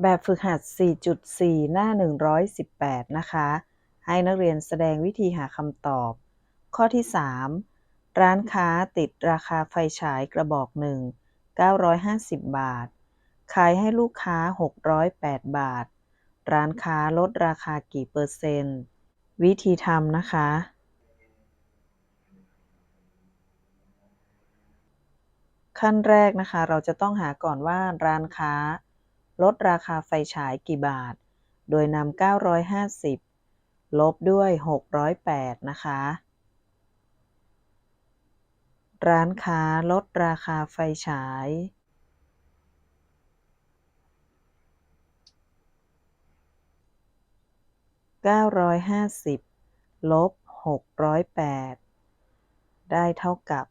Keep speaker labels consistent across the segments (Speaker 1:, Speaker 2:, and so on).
Speaker 1: แบบฝึกหัด 4.4 หน้า 118 นะคะ ให้นักเรียนแสดงวิธีหาคำตอบ ข้อที่ 3 ร้านค้าติดราคาไฟฉายกระบอกหนึ่ง950 บาท ขายให้ลูกค้า 608 บาท ร้านค้าลดราคากี่เปอร์เซ็นต์ วิธีทำนะคะ ขั้นแรกนะคะ เราจะต้องหาก่อนว่าร้านค้า ลดราคาไฟฉายกี่บาท โดยนำ950 ลบด้วย 608 นะคะ ร้านค้าลดราคาไฟฉาย 950 ลบ 608 ได้เท่ากับ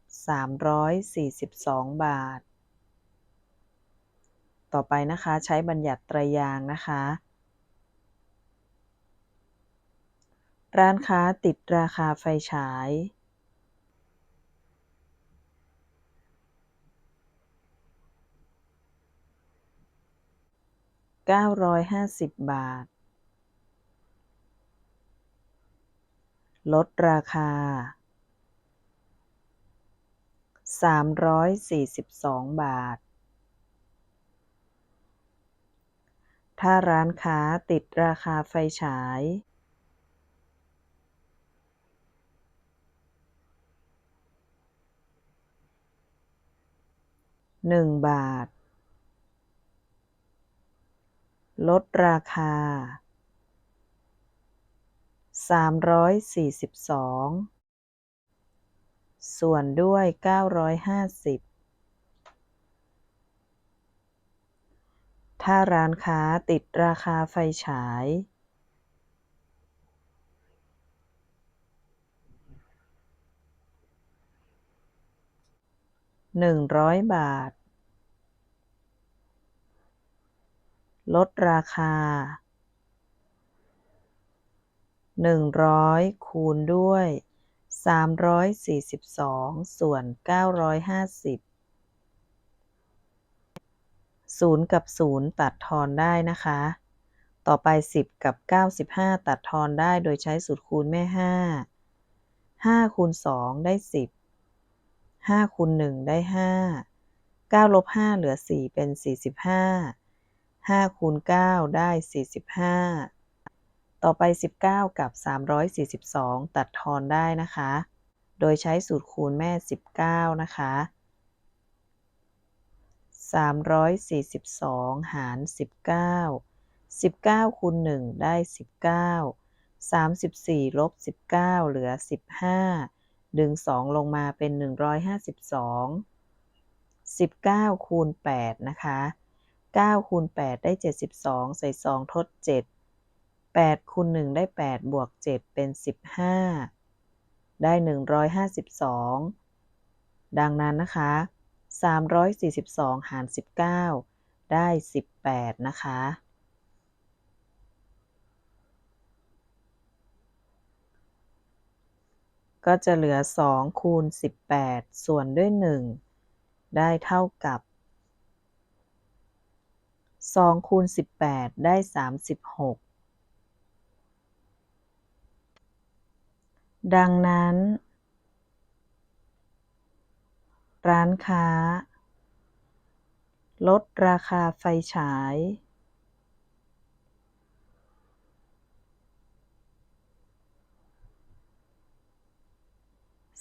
Speaker 1: 342 บาท ต่อไปนะคะใช้บัญญัติไตรยางนะคะ ร้านค้าติดราคาไฟฉาย 950 บาท ลดราคา 342 บาท ถ้าร้านค้าติดราคาไฟฉาย1บาท ลดราคา342ส่วนด้วย950 ถ้าร้านค้าติดราคาไฟฉาย หนึ่งร้อยบาท ลดราคา หนึ่งร้อยคูณด้วยสามร้อยสี่สิบสองส่วนเก้าร้อยห้าสิบ 0 กับ 0 ตัดทอนได้นะคะ ต่อไป 10 กับ 95 ตัดทอนได้โดยใช้สูตรคูณแม่ 5 5 คูณ 2 ได้ 10 5 คูณ 1 ได้ 5 9 ลบ 5 เหลือ 4 เป็น 45 5 คูณ 9 ได้ 45 ต่อไป 19 กับ 342 ตัดทอนได้นะคะ โดยใช้สูตรคูณแม่ 19 นะคะ 342 หาร 19 19คูณ1ได้ 19 34ลบ19 เหลือ 15 ดึง 2 ลงมาเป็น 152 19คูณ8นะคะ9คูณ8ได้ 72 ใส่ 2 ทด 7 8คูณ1ได้ 8 บวก 7 เป็น 15 ได้ 152 ดังนั้นนะคะ 342 หาร 19 ได้ 18 นะคะ ก็จะเหลือ 2 คูณ 18 ส่วนด้วย 1 ได้เท่ากับ 2 คูณ 18 ได้ 36 ดังนั้น ร้านค้า ลดราคาไฟฉาย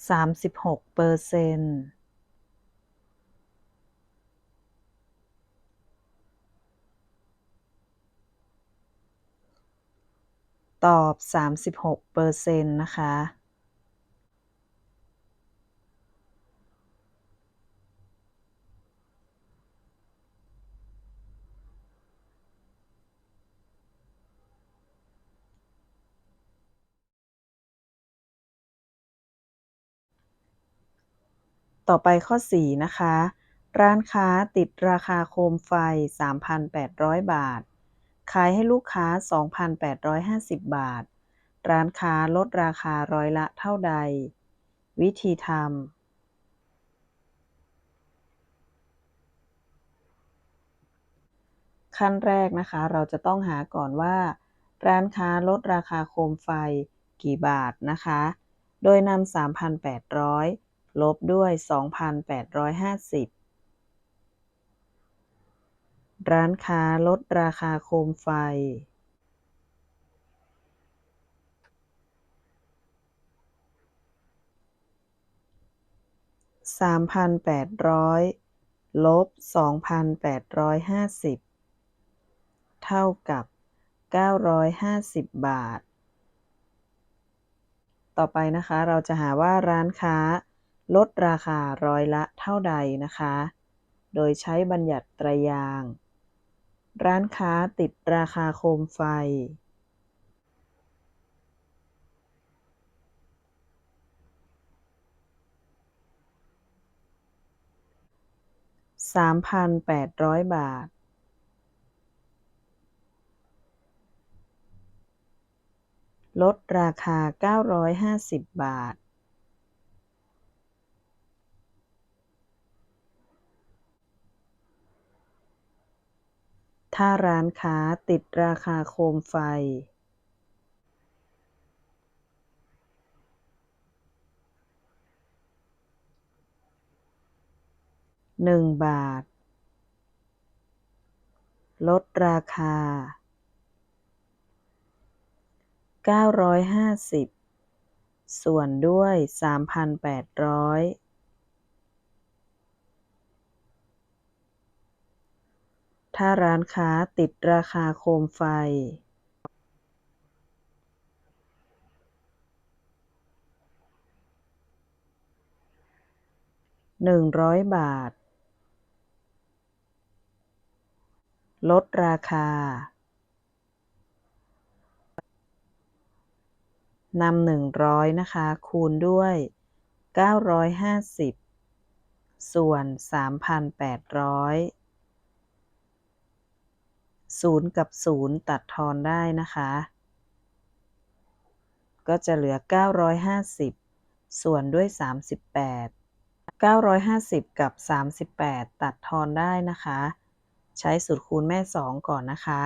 Speaker 1: 36เปอร์เซ็นต์ตอบ 36เปอร์เซ็นต์นะคะ ต่อไปข้อ 4 นะคะ ร้านค้าติดราคาโคมไฟ 3,800 บาท ขายให้ลูกค้า 2,850 บาท ร้านค้าลดราคาร้อยละเท่าใด วิธีทำขขั้นแรกนะคะเราจะต้องหาก่อนว่า ร้านค้าลดราคาโคมไฟกี่บาทนะคะ โดยนำ3,800 ลบด้วย 2,850 ร้านค้าลดราคาโคมไฟ สามพันแปดร้อยลบสองพันแปดร้อยห้าสิบเท่ากับเก้าร้อยห้าสิบบาท ต่อไปนะคะ เราจะหาว่าร้านค้า ลดราคาร้อยละเท่าใดนะคะ โดยใช้บัญญัติตรยาง ร้านค้าติดราคาโคมไฟ3,800บาทลดราคา 950 บาท ถ้าร้านค้าติดราคาโคมไฟ1บาท ลดราคา 950 ส่วนด้วย 3,800 ถ้าร้านค้าติดราคาโคมไฟหนึ่งร้อยบาท ลดราคานำหนึ่งร้อยนะคะ คูณด้วยเก้าร้อยห้าสิบส่วนสามพันแปดร้อย 3,800 0กับ0ตัดทอนได้นะคะ ก็จะเหลือ 950 ส่วนด้วย 38 950 กับ 38 ตัดทอนได้นะคะ ใช้สูตรคูณแม่ 2 ก่อนนะคะ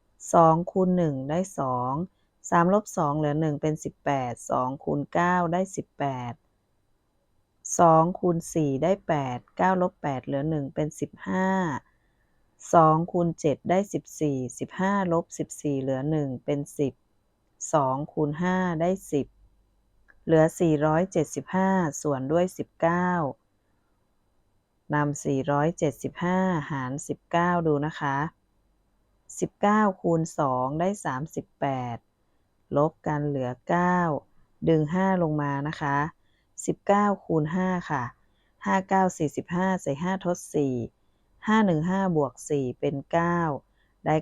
Speaker 1: 2 คูณ 1 ได้ 2 3 ลบ 2 เหลือ 1 เป็น 18 2 คูณ 9 ได้ 18 2 คูณ 4 ได้ 8 9 ลบ 8 เหลือ 1 เป็น 15 2คูณ7ได้14 15ลบ14เหลือ1เป็น10 2คูณ5ได้10เหลือ475ส่วนด้วย19นำ475หาร19ดูนะคะ19คูณ2ได้38ลบกันเหลือ9ดึง5ลงมานะคะ19คูณ5ค่ะ5 9 45ใส่5ทด4 5 1 5 บวก 4 เป็น 9 ได้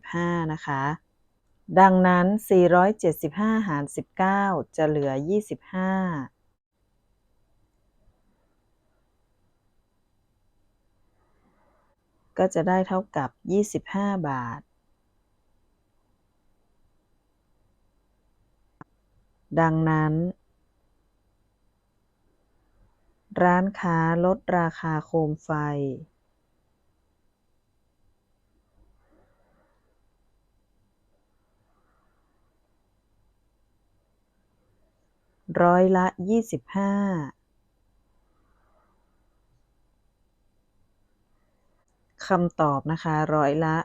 Speaker 1: 95 นะคะ ดังนั้น 475 หาร 19 จะเหลือ 25ก็จะได้เท่ากับ 25 บาท ดังนั้น ร้านค้าลดราคาโคมไฟ ร้อยละ25คำตอบนะคะร้อยละ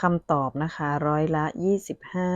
Speaker 1: คำตอบนะคะร้อยละยี่สิบห้า